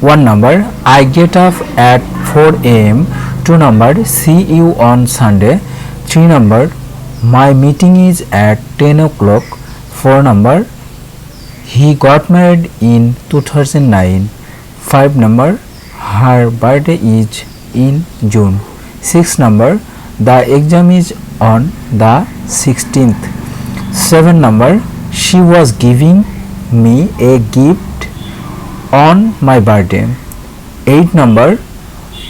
One number, I get up at 4 am. Two number, see you on Sunday. Three number, my meeting is at 10 o'clock. Four number, he got married in 2009. Five number, her birthday is in June. Six number, the exam is on the 16th. Seven number, she was giving me a gift on my birthday. 8 number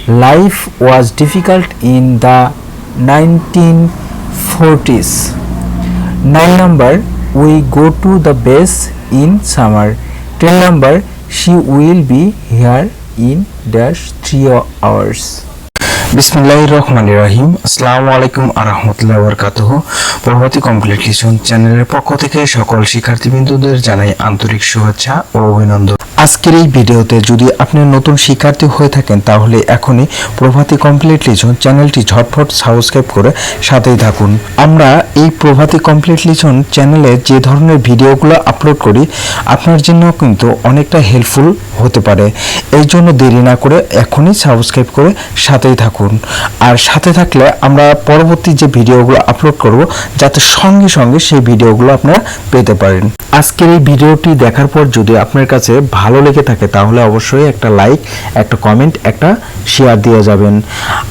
life was difficult in the 1940s. 9 number we go to the base in summer. 10 number she will be here in dash 3 hours. বিসমিল্লাহ রহমান রাহিম। আসসালামু আলাইকুম আরহামতুল্লাহ বরকাতহ পরবর্তী completion চ্যানেলের পক্ষ থেকে সকল শিক্ষার্থীবৃন্দদের জানাই আন্তরিক শুভেচ্ছা ও অভিনন্দন। আজকের এই ভিডিওতে যদি আপনি নতুন শিক্ষার্থী হয়ে থাকেন, তাহলে এখনই প্রভাতী কমপ্লিট লিজন চ্যানেলটি ঝটফট সাবস্ক্রাইব করে সাথেই থাকুন। আমরা এই প্রভাতী কমপ্লিট লিজন চ্যানেলে যে ধরনের ভিডিওগুলো আপলোড করি, আপনার জন্য কিন্তু অনেকটা হেল্পফুল হতে পারে। এই জন্য দেরি না করে এখনই সাবস্ক্রাইব করে সাথেই থাকুন। আর সাথে থাকলে আমরা পরবর্তী যে ভিডিওগুলো আপলোড করব, যাতে সঙ্গে সঙ্গে সেই ভিডিওগুলো আপনারা পেতে পারেন। আজকের এই ভিডিওটি দেখার পর যদি আপনার কাছে ভালো লেগে থাকে, তাহলে অবশ্যই একটা লাইক একটা কমেন্ট একটা শেয়ার দিয়ে যাবেন।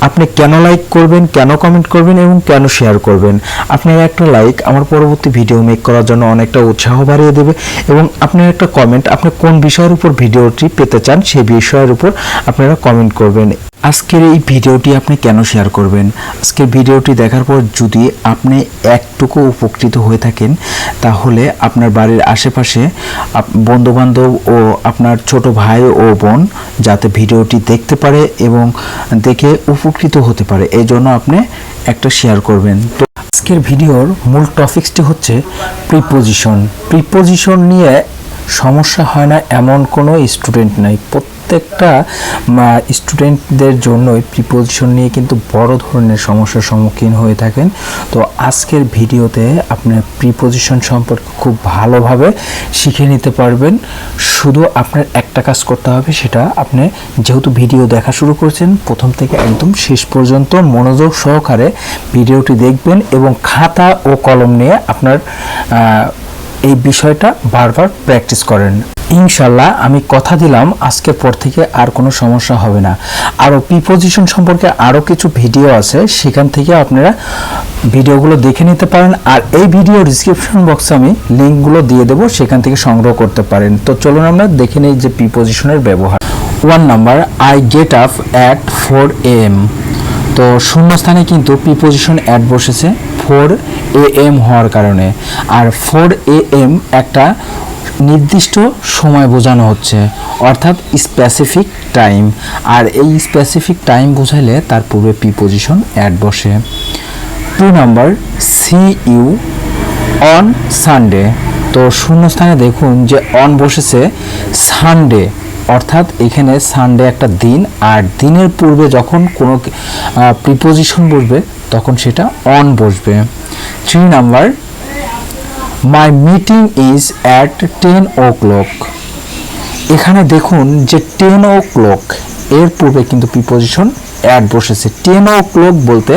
আপনি কেন লাইক করবেন, কেন কমেন্ট করবেন এবং কেন শেয়ার করবেন? আপনার একটা লাইক আমার পরবর্তী ভিডিও মেক করার জন্য অনেকটা উৎসাহ বাড়িয়ে দেবে এবং আপনার একটা কমেন্ট আপনি কোন বিষয়ের উপর ভিডিওটি পেতে চান সেই বিষয়ের উপর আপনারা কমেন্ট করবেন। আজকের এই ভিডিওটি আপনি কেন শেয়ার করবেন? আজকের ভিডিওটি দেখার পর যদি আপনি একটুকু উপকৃত হয়ে থাকেন, তাহলে আপনার বাড়ির আশেপাশে বন্ধুবান্ধব ও আপনার ছোট ভাই ও বোন যাতে ভিডিওটি দেখতে পারে এবং দেখে উপকৃত হতে পারে। এই জন্য আপনি একটা শেয়ার করবেন। তো আজকের ভিডিওর মূল টপিকসটি হচ্ছে প্রিপোজিশন প্রিপোজিশন নিয়ে সমস্যা হয় না, এমন কোনো স্টুডেন্ট নাই। প্রত্যেকটা স্টুডেন্টদের জন্যই প্রিপোজিশন নিয়ে কিন্তু বড় ধরনের সমস্যার সম্মুখীন হয়ে থাকেন। তো আজকের ভিডিওতে আপনার প্রিপোজিশন সম্পর্কে খুব ভালোভাবে শিখে নিতে পারবেন। শুধু আপনার একটা কাজ করতে হবে, সেটা আপনি যেহেতু ভিডিও দেখা শুরু করেছেন, প্রথম থেকে একদম শেষ পর্যন্ত মনোযোগ সহকারে ভিডিওটি দেখবেন এবং খাতা ও কলম নিয়ে আপনার এই বিষয়টা বারবার প্র্যাকটিস করেন। ইনশাল্লাহ আমি কথা দিলাম আজকের পর থেকে আর কোনো সমস্যা হবে না। আরও প্রিপোজিশন সম্পর্কে আরও কিছু ভিডিও আছে, সেখান থেকে আপনারা ভিডিওগুলো দেখে নিতে পারেন। আর এই ভিডিও ডিসক্রিপশন বক্সে আমি লিঙ্কগুলো দিয়ে দেবো, সেখান থেকে সংগ্রহ করতে পারেন। তো চলুন আমরা দেখে নিই যে প্রিপোজিশনের ব্যবহার। One number I get up at four AM তো শূন্যস্থানে কিন্তু প্রিপোজিশন অ্যাড বসেছে। ফোর এ এম হওয়ার কারণে। আর ফোর এ এম একটা নির্দিষ্ট সময় বোঝানো হচ্ছে, অর্থাৎ স্পেসিফিক টাইম আর এই স্পেসিফিক টাইম বোঝাইলে তার পূর্বে প্রিপোজিশন অ্যাড বসে। Two number see you on Sunday তো শূন্যস্থানে দেখুন যে অন বসেছে সানডে অর্থাৎ এখানে সানডে একটা দিন, আর দিনের পূর্বে যখন কোনো প্রিপোজিশন বসবে, তখন সেটা অন বসবে। Three number my meeting is at ten o'clock এখানে দেখুন যে টেন ও ক্লক এর পূর্বে কিন্তু প্রিপোজিশন অ্যাড বসেছে। টেন ও ক্লক বলতে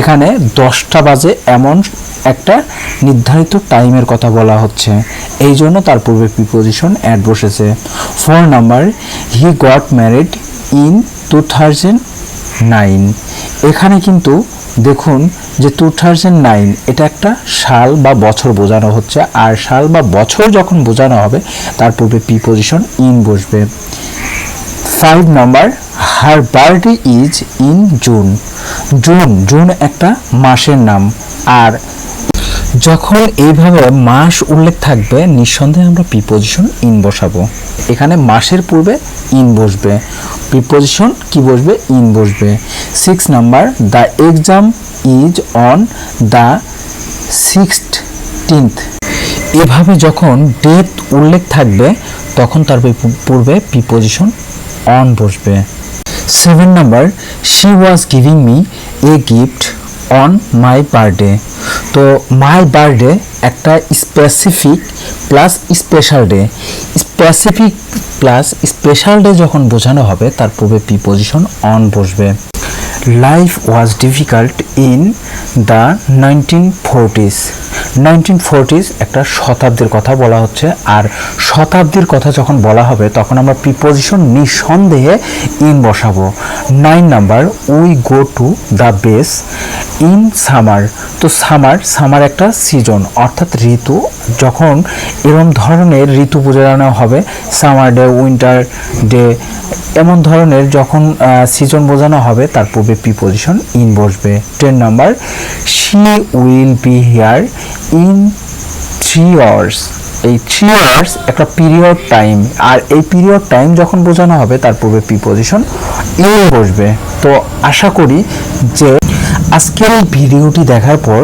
এখানে দশটা বাজে এমন একটা নির্ধারিত টাইমের কথা বলা হচ্ছে। এই জন্য তার পূর্বে প্রিপোজিশন অ্যাড বসেছে। Four number he got married in two thousand nine এখানে কিন্তু দেখুন যে টু থাউজেন্ড নাইন এটা একটা সাল বা বছর বোঝানো হচ্ছে, আর সাল বা বছর যখন বোঝানো হবে, তার পূর্বে প্রিপোজিশন ইন বসবে। Five number her birthday is in June June June একটা মাসের নাম। আর যখন এইভাবে মাস উল্লেখ থাকবে, নিঃসন্দেহে আমরা প্রিপোজিশন ইন বসাবো। এখানে মাসের পূর্বে ইন বসবে। প্রিপোজিশন কি বসবে? ইন বসবে। Six number the exam is on the sixteenth এভাবে যখন ডেট উল্লেখ থাকবে, তখন তার পূর্বে প্রিপোজিশন অন বসবে। Seven number she was giving me a gift on my birthday তো মাই বার্থডে একটা specific plus special day specific plus special day যখন বোঝানো হবে, তার পূর্বে পি পজিশন অন বসবে। Difficult in the nineteen forties nineteen forties একটা শতাব্দীর কথা বলা হচ্ছে, আর শতাব্দীর কথা যখন বলা হবে, তখন আমরা প্রিপোজিশন নিঃসন্দেহে ইন বসাবো। Nine number we go to the base in summer তো সামার সামার একটা সিজন অর্থাৎ ঋতু। যখন এরম ধরনের ঋতু বোঝানো হবে সামার ডে উইন্টার ডে এমন ধরনের যখন সিজন বোঝানো হবে, তার পূর্বে প্রিপোজিশন ইন বসবে। Ten number she will be here in three hours এই থ্রি আওয়ার্স একটা পিরিয়ড টাইম আর এই পিরিয়ড টাইম যখন বোঝানো হবে, তার পূর্বে প্রিপোজিশন ইন বসবে। তো আশা করি যে আজকের এই ভিডিওটি দেখার পর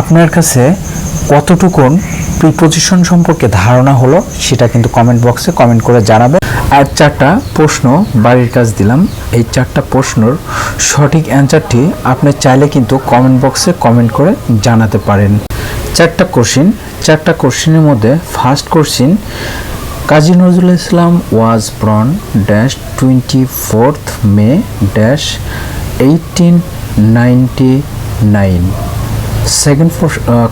আপনার কাছে কতটুকুন প্রিপোজিশন সম্পর্কে ধারণা হলো, সেটা কিন্তু কমেন্ট বক্সে কমেন্ট করে জানাবেন আর চারটা প্রশ্ন বাড়ির কাজ দিলাম। এই চারটা প্রশ্নর সঠিক অ্যান্সারটি আপনি চাইলে কিন্তু কমেন্ট বক্সে কমেন্ট করে জানাতে পারেন। চারটা কোশ্চিন চারটা কোশ্চিনের মধ্যে first question Kazi Nazrul Islam was born dash twenty fourth May dash eighteen ninety nine second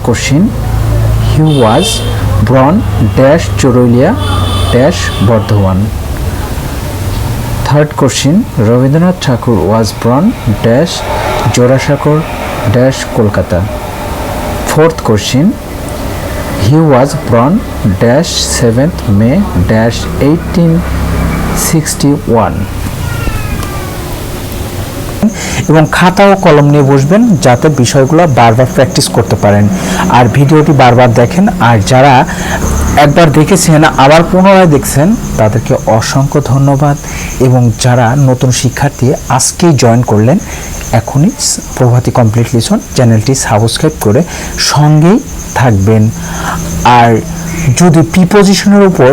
question born dash Churulia dash Bardhaman. Third question Rabindranath Tagore was born dash জোড়াসাঁকর dash Kolkata. Fourth question he was born dash seventh May dash eighteen sixty one এবং খাতা ও কলম নিয়ে বসবেন যাতে বিষয়গুলো বারবার practice করতে পারেন। আর ভিডিওটি বারবার দেখেন, আর যারা একবার দেখেছেন, আবার পুনরায় দেখছেন, তাদেরকে অসংখ্য ধন্যবাদ। এবং যারা নতুন শিক্ষার্থী আজকেই জয়েন করলেন এখনই প্রভাতী কমপ্লিট লিসন চ্যানেলটি সাবস্ক্রাইব করে সঙ্গেই থাকবেন। আর যদি প্রিপোজিশনের উপর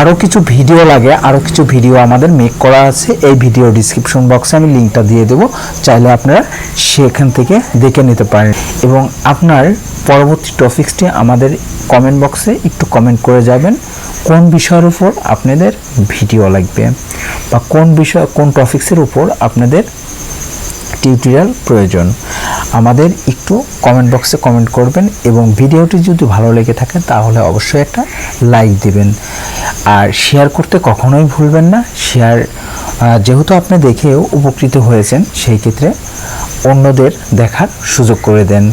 আরও কিছু ভিডিও লাগে আরও কিছু ভিডিও আমাদের মেক করা আছে, এই ভিডিও ডিসক্রিপশন বক্সে আমি লিঙ্কটা দিয়ে দেবো, চাইলে আপনারা সেখান থেকে দেখে নিতে পারেন। এবং আপনার পরবর্তী টপিক্সটি আমাদের কমেন্ট বক্সে একটু কমেন্ট করে যাবেন, কোন বিষয়ের উপর আপনাদের ভিডিও লাগবে, বা কোন বিষয়, কোন টপিক্সের উপর আপনাদের টিউটোরিয়াল প্রয়োজন। আমাদের একটু কমেন্ট বক্সে কমেন্ট করবেন এবং ভিডিওটি যদি ভালো লেগে থাকে তাহলে অবশ্যই একটা লাইক দিবেন। আর শেয়ার করতে কখনোই ভুলবেন না। শেয়ার যেহেতু আপনি দেখেও উপকৃত হয়েছেন, সেই ক্ষেত্রে অন্যদের দেখার সুযোগ করে দেন।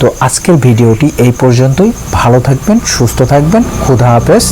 তো আজকের ভিডিওটি এই পর্যন্তই। ভালো থাকবেন, সুস্থ থাকবেন। ক্ষুধা হাফেজ।